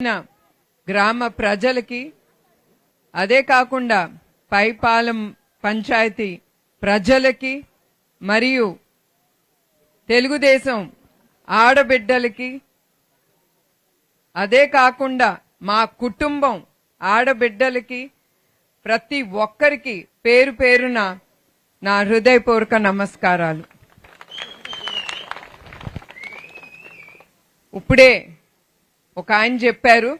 గ్రామ ప్రజలకి అదే కాకుండా పైపాలెం పంచాయతీ ప్రజలకి మరియు తెలుగుదేశం ఆడబిడ్డలకి అదే కాకుండా మా కుటుంబం ఆడబిడ్డలకి ప్రతి ఒక్కరికి పేరు పేరున నా హృదయపూర్వక నమస్కారాలు. ఇప్పుడే ఒక ఆయన చెప్పారు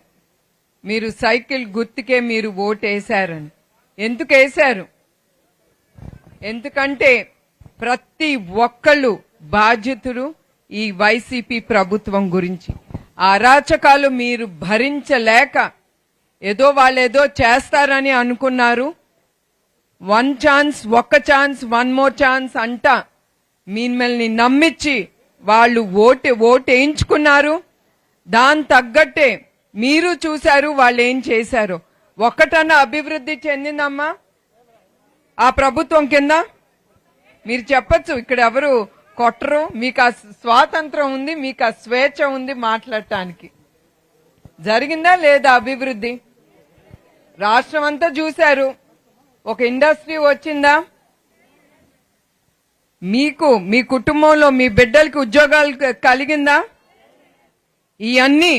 మీరు సైకిల్ గుర్తుకే మీరు ఓటేశారని. ఎందుకు వేశారు? ఎందుకంటే ప్రతి ఒక్కళ్ళు బాధ్యతలు ఈ వైసీపీ ప్రభుత్వం గురించి. అరాచకాలు మీరు భరించలేక ఏదో వాళ్ళేదో చేస్తారని అనుకున్నారు. వన్ ఛాన్స్ ఒక్క ఛాన్స్ వన్ మోర్ ఛాన్స్ అంట మిమ్మల్ని నమ్మించి వాళ్ళు ఓటు ఓటు వేయించుకున్నారు. దాని తగ్గట్టే మీరు చూశారు వాళ్ళు ఏం చేశారు? ఒక్కటన్నా అభివృద్ధి చెందిందమ్మా? ఆ ప్రభుత్వం కింద? మీరు చెప్పచ్చు ఇక్కడ ఎవరు కొట్టరు? మీకు ఆ స్వాతంత్రం ఉంది మీకు ఆ స్వేచ్ఛ ఉంది మాట్లాడటానికి. జరిగిందా లేదా అభివృద్ధి? రాష్ట్రం అంతా చూశారు. ఒక ఇండస్ట్రీ వచ్చిందా? మీకు మీ కుటుంబంలో మీ బిడ్డలకి ఉద్యోగాలు క- కలిగిందా? ఇవన్నీ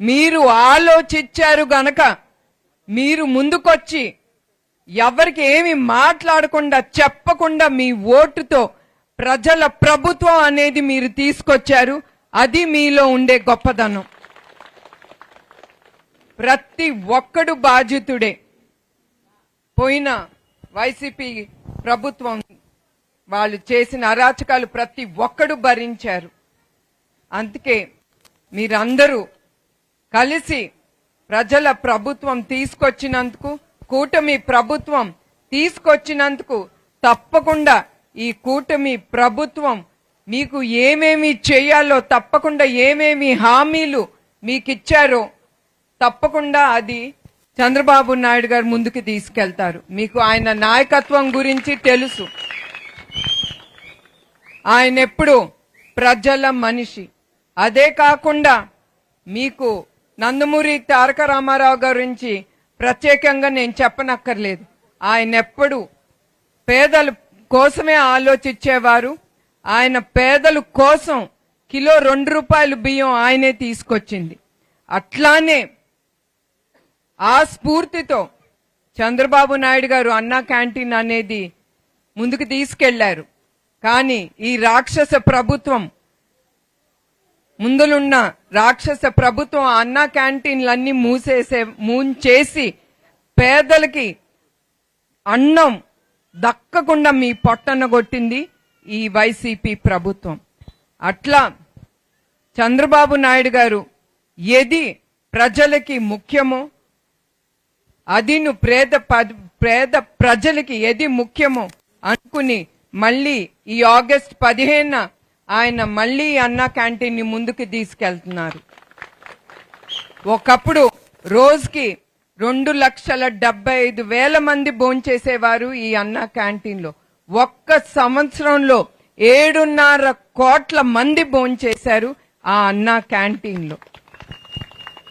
మీరు ఆలోచించారు గనక మీరు ముందుకొచ్చి ఎవరికి ఏమి మాట్లాడకుండా చెప్పకుండా మీ ఓటుతో ప్రజల ప్రభుత్వం అనేది మీరు తీసుకొచ్చారు అది మీలో ఉండే గొప్పదనం. ప్రతి ఒక్కడు బాధితుడే పోయిన వైసీపీ ప్రభుత్వం వాళ్ళు చేసిన అరాచకాలు ప్రతి ఒక్కడు భరించారు. అందుకే మీరందరూ కలిసి ప్రజల ప్రభుత్వం తీసుకొచ్చినందుకు కూటమి ప్రభుత్వం తీసుకొచ్చినందుకు తప్పకుండా ఈ కూటమి ప్రభుత్వం మీకు ఏమేమి చేయాలో తప్పకుండా ఏమేమి హామీలు మీకు ఇచ్చారో తప్పకుండా అది చంద్రబాబు నాయుడు గారు ముందుకు తీసుకెళ్తారు. మీకు ఆయన నాయకత్వం గురించి తెలుసు. ఆయన ఎప్పుడు ప్రజల మనిషి. అదే కాకుండా మీకు నందమూరి తారక రామారావు గురించి ప్రత్యేకంగా నేను చెప్పనక్కర్లేదు. ఆయన ఎప్పుడు పేదల కోసమే ఆలోచించేవారు. ఆయన పేదల కోసం కిలో రెండు రూపాయలు బియ్యం ఆయనే తీసుకొచ్చింది. అట్లానే ఆ స్ఫూర్తితో చంద్రబాబు నాయుడు గారు అన్నా క్యాంటీన్ అనేది ముందుకు తీసుకెళ్ళారు. కానీ ఈ రాక్షస ప్రభుత్వం ముందులున్న రాక్షస ప్రభుత్వం అన్న అన్నా క్యాంటీన్లన్నీ మూసేసే మూంచేసి పేదలకి అన్నం దక్కకుండా మీ పొట్టన కొట్టింది ఈ వైసీపీ ప్రభుత్వం. అట్లా చంద్రబాబు నాయుడు గారు ఏది ప్రజలకి ముఖ్యమో అది నువ్వు పేద పేద ప్రజలకి ఏది ముఖ్యమో అనుకుని మళ్ళీ ఈ ఆగస్ట్ పదిహేను ఆయన మళ్ళీ అన్న క్యాంటీన్ని ముందుకు తీసుకెళ్తున్నారు. ఒకప్పుడు రోజుకి రెండు లక్షల డెబ్బై ఐదు వేల మంది భోంచేసేవారు ఈ అన్నా క్యాంటీన్లో. ఒక్క సంవత్సరంలో ఏడున్నర కోట్ల మంది భోంచేశారు ఆ అన్నా క్యాంటీన్లో.